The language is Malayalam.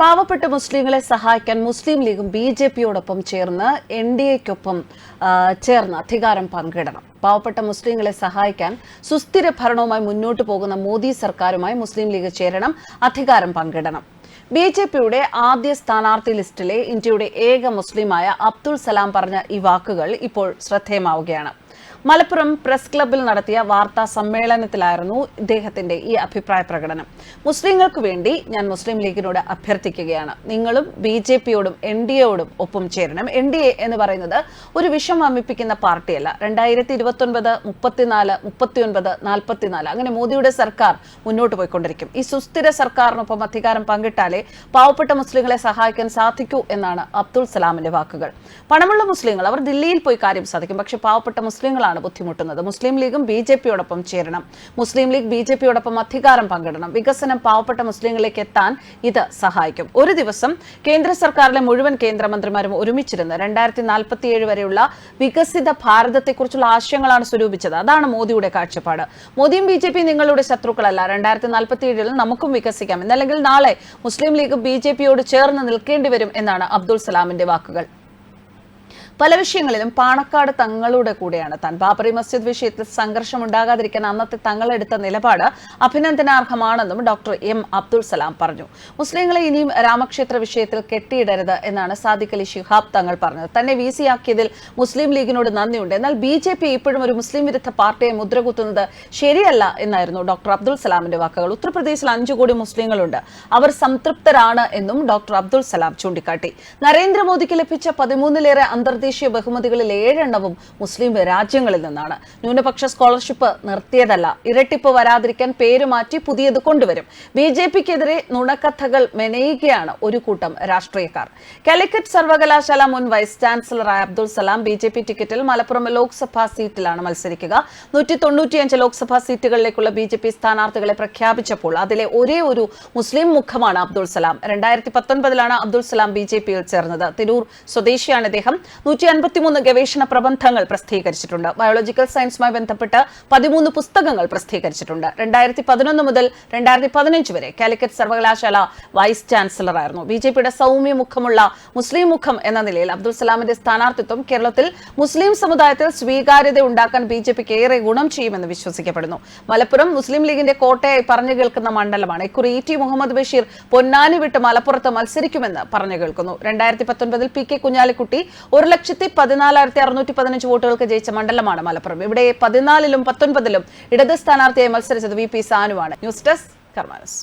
പാവപ്പെട്ട മുസ്ലിങ്ങളെ സഹായിക്കാൻ മുസ്ലിം ലീഗും ബി ജെ പിയോടൊപ്പം ചേർന്ന് എൻ ഡി എക്കൊപ്പം ചേർന്ന് അധികാരം പങ്കിടണം. പാവപ്പെട്ട മുസ്ലിങ്ങളെ സഹായിക്കാൻ സുസ്ഥിര ഭരണവുമായി മുന്നോട്ട് പോകുന്ന മോദി സർക്കാരുമായി മുസ്ലിം ലീഗ് ചേരണം അധികാരം പങ്കിടണം. ബി ജെ പിയുടെ ആദ്യ സ്ഥാനാർത്ഥി ലിസ്റ്റിലെ ഇന്ത്യയുടെ ഏക മുസ്ലിമായ അബ്ദുൾ സലാം പറഞ്ഞ ഈ വാക്കുകൾ ഇപ്പോൾ ശ്രദ്ധേയമാവുകയാണ്. മലപ്പുറം പ്രസ് ക്ലബിൽ നടത്തിയ വാർത്താ സമ്മേളനത്തിലായിരുന്നു ഇദ്ദേഹത്തിന്റെ ഈ അഭിപ്രായ പ്രകടനം. മുസ്ലിങ്ങൾക്ക് വേണ്ടി ഞാൻ മുസ്ലിം ലീഗിനോട് അഭ്യർത്ഥിക്കുകയാണ്. നിങ്ങളും ബി ജെ പിയോടും എൻ ഡി എയോടും ഒപ്പം ചേരണം. എൻ ഡി എ എന്ന് പറയുന്നത് ഒരു വിഷം വമിപ്പിക്കുന്ന പാർട്ടിയല്ല. രണ്ടായിരത്തി ഇരുപത്തി ഒൻപത് മുപ്പത്തിനാല് മുപ്പത്തിയൊൻപത് നാൽപ്പത്തിനാല് അങ്ങനെ മോദിയുടെ സർക്കാർ മുന്നോട്ട് പോയിക്കൊണ്ടിരിക്കും. ഈ സുസ്ഥിര സർക്കാരിനൊപ്പം അധികാരം പങ്കിട്ടാലേ പാവപ്പെട്ട മുസ്ലിങ്ങളെ സഹായിക്കാൻ സാധിക്കൂ എന്നാണ് അബ്ദുൾ സലാമിന്റെ വാക്കുകൾ. പണമുള്ള മുസ്ലിങ്ങൾ അവർ ദില്ലിയിൽ പോയി കാര്യം സാധിക്കും. പക്ഷെ പാവപ്പെട്ട മുസ്ലിങ്ങളാണ് ബുദ്ധിമുട്ടുന്നത്. മുസ്ലിം ലീഗും ബി ജെ പിയോടൊപ്പം ചേരണം. മുസ്ലിം ലീഗ് ബി ജെ പിയോടൊപ്പം അധികാരം പങ്കിടണം. വികസനം പാവപ്പെട്ട മുസ്ലിങ്ങളിലേക്ക് എത്താൻ ഇത് സഹായിക്കും. ഒരു ദിവസം കേന്ദ്ര സർക്കാരിലെ മുഴുവൻ കേന്ദ്രമന്ത്രിമാരും ഒരുമിച്ചിരുന്ന് രണ്ടായിരത്തി നാൽപ്പത്തിയേഴ് വരെയുള്ള വികസിത ഭാരതത്തെക്കുറിച്ചുള്ള ആശയങ്ങളാണ് സ്വരൂപിച്ചത്. അതാണ് മോദിയുടെ കാഴ്ചപ്പാട്. മോദിയും ബി ജെ പി നിങ്ങളുടെ ശത്രുക്കളല്ല. രണ്ടായിരത്തി നാൽപ്പത്തിയേഴിൽ നമുക്കും വികസിക്കാം. എന്നല്ലെങ്കിൽ നാളെ മുസ്ലിം ലീഗ് ബി ജെ പിയോട് ചേർന്ന് നിൽക്കേണ്ടി വരും എന്നാണ് അബ്ദുൾ സലാമിന്റെ വാക്കുകൾ. പല വിഷയങ്ങളിലും പാണക്കാട് തങ്ങളുടെ കൂടെയാണ്. താൻ ബാബറി മസ്ജിദ് വിഷയത്തിൽ സംഘർഷം ഉണ്ടാകാതിരിക്കാൻ അന്നത്തെ തങ്ങളെടുത്ത നിലപാട് അഭിനന്ദനാർഹമാണെന്നും ഡോക്ടർ എം അബ്ദുൾ സലാം പറഞ്ഞു. മുസ്ലിങ്ങളെ ഇനിയും രാമക്ഷേത്ര വിഷയത്തിൽ കെട്ടിയിടരുത് എന്നാണ് സാദിഖ് അലി ഷിഹാബ് തങ്ങൾ പറഞ്ഞത്. തന്നെ വി സി ആക്കിയതിൽ മുസ്ലിം ലീഗിനോട് നന്ദിയുണ്ട്. എന്നാൽ ബി ജെ പി ഇപ്പോഴും ഒരു മുസ്ലിം വിരുദ്ധ പാർട്ടിയെ മുദ്രകുത്തുന്നത് ശരിയല്ല എന്നായിരുന്നു ഡോക്ടർ അബ്ദുൾ സലാമിന്റെ വാക്കുകൾ. ഉത്തർപ്രദേശിൽ അഞ്ചു കോടി മുസ്ലിങ്ങളുണ്ട്. അവർ സംതൃപ്തരാണ് എന്നും ഡോക്ടർ അബ്ദുൾ സലാം ചൂണ്ടിക്കാട്ടി. നരേന്ദ്രമോദിക്ക് ലഭിച്ച പതിമൂന്നിലേറെ അന്തർദേശീയ ബഹുമതികളിൽ ഏഴെണ്ണവും മുസ്ലിം രാജ്യങ്ങളിൽ നിന്നാണ്. ന്യൂനപക്ഷ സ്കോളർഷിപ്പ് നിർത്തിയതല്ല. ഇരട്ടിപ്പ് വരാതിരിക്കാൻ പേര് മാറ്റി പുതിയത് കൊണ്ടുവരും. ബി ജെ പിക്കെതിരെ നുണക്കഥകൾ മെനയുകയാണ് ഒരു കൂട്ടം രാഷ്ട്രീയക്കാർ. കാലിക്കറ്റ് സർവകലാശാല മുൻ vice ചാൻസലറായ Abdul Salam B J P ടിക്കറ്റിൽ മലപ്പുറം ലോക്സഭാ സീറ്റിലാണ് മത്സരിക്കുക. നൂറ്റി തൊണ്ണൂറ്റിയഞ്ച് ലോക്സഭാ സീറ്റുകളിലേക്കുള്ള ബി ജെ പി സ്ഥാനാർത്ഥികളെ പ്രഖ്യാപിച്ചപ്പോൾ അതിലെ ഒരേ ഒരു മുസ്ലിം മുഖമാണ് അബ്ദുൾ സലാം. രണ്ടായിരത്തി പത്തൊൻപതിലാണ് അബ്ദുൾ സലാം ബി ജെ പിയിൽ ചേർന്നത്. തിരൂർ സ്വദേശിയാണ് ഇദ്ദേഹം. നൂറ്റി അൻപത്തിമൂന്ന് ഗവേഷണ പ്രബന്ധങ്ങൾ പ്രസിദ്ധീകരിച്ചിട്ടുണ്ട്. ബയോളജിക്കൽ സയൻസുമായി ബന്ധപ്പെട്ട് പതിമൂന്ന് പുസ്തകങ്ങൾ പ്രസിദ്ധീകരിച്ചിട്ടുണ്ട്. രണ്ടായിരത്തി പതിനൊന്ന് മുതൽ രണ്ടായിരത്തി പതിനഞ്ച് വരെ കാലിക്കറ്റ് സർവകലാശാല വൈസ് ചാൻസലറായിരുന്നു. ബി ജെ പിയുടെ സൗമ്യ മുഖമുള്ള മുസ്ലിം മുഖം എന്ന നിലയിൽ അബ്ദുൾ സലാമിന്റെ സ്ഥാനാർത്ഥിത്വം കേരളത്തിൽ മുസ്ലിം സമുദായത്തിൽ സ്വീകാര്യത ഉണ്ടാക്കാൻ ബി ജെ പിക്ക് ഏറെ ഗുണം ചെയ്യുമെന്ന് വിശ്വസിക്കപ്പെടുന്നു. മലപ്പുറം മുസ്ലിം ലീഗിന്റെ കോട്ടയായി പറഞ്ഞു കേൾക്കുന്ന മണ്ഡലമാണ് ഇക്കുറി ഇ ടി മുഹമ്മദ് ബഷീർ പൊന്നാനി വിട്ട് മലപ്പുറത്ത് മത്സരിക്കുമെന്ന് പറഞ്ഞു കേൾക്കുന്നു. രണ്ടായിരത്തി പത്തൊൻപതിൽ പി കെ കുഞ്ഞാലിക്കുട്ടി ഒരു ലക്ഷത്തി പതിനാലായിരത്തി അറുന്നൂറ്റി പതിനഞ്ച് വോട്ടുകൾക്ക് ജയിച്ച മണ്ഡലമാണ് മലപ്പുറം. ഇവിടെ പതിനാലിലും പത്തൊൻപതിലും ഇടത് സ്ഥാനാർത്ഥിയായി മത്സരിച്ചത് വി പി സാനുവാണ്. News desk കർമാനസ്.